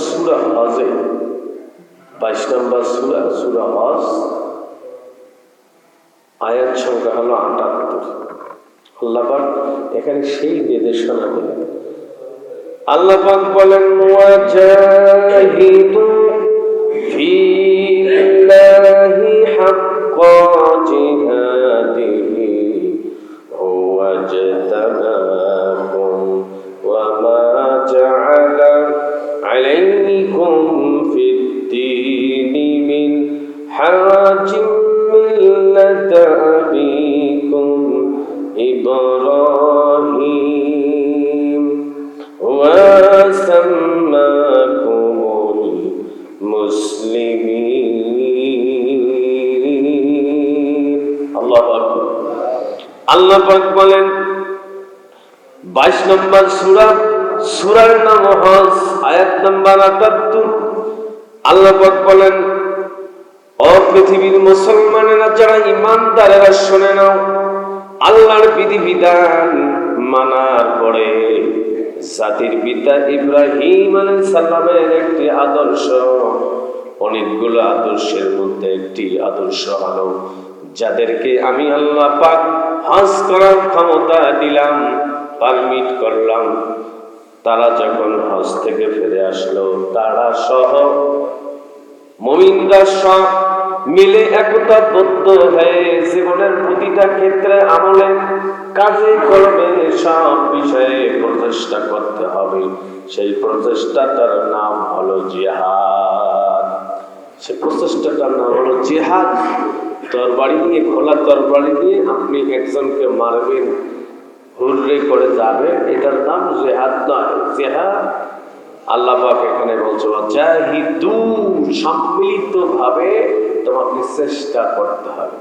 সুরা হজে বাইশ নম্বর সুরা সুরা হজ আয়াত সংখ্যা হলো আটাত্তর। আল্লাপাক এখানে সেই নির্দেশনা দিলেন আল্লাপাক বলেন ওয়াজাহিদু ফিল্লাহি হাক্কা জিহাদিহি عليكم في الدين من حرج ملة أبيكم إبراهيم وسماكم المسلمين الله أكبر আল্লাহ পাক বলেন বাইশ নম্বর সুরা সুরার নাম হজ আয়াত নম্বর আটাত্তর আল্লাহ বলেন ও পৃথিবীর মুসলমানেরা যারা ইমানদারেরা শুনে নাও, আল্লাহর বিধিবিধান মানার পরে জাতির পিতা ইব্রাহিম আলাইহিস সালামের একটি আদর্শ, অনেকগুলো আদর্শের মধ্যে একটি আদর্শ হলো, যাদেরকে আমি আল্লাহ পাক হজ করার ক্ষমতা দিলাম, পারমিট করলাম তারা যখন হজ থেকে ফিরে আসলো, তারা সহ মমিনরা সব মিলে একতাবদ্ধ হয়ে জীবনের প্রতিটা ক্ষেত্রে আমলে, কাজে করবে সব বিষয়ে প্রচেষ্টা করতে হবে। সেই প্রচেষ্টাটার নাম হলো জিহাদ। সে প্রচেষ্টাটার নাম হলো জিহাদ। তরবারি নিয়ে খোলা তরবারি নিয়ে আপনি একজনকে মারবেন হুররে করে যাবে, এটার নাম জেহাদ নয়। জেহাদ আল্লাহ এখানে বলছে জাহিদু তোমাকে চেষ্টা করতে হবে।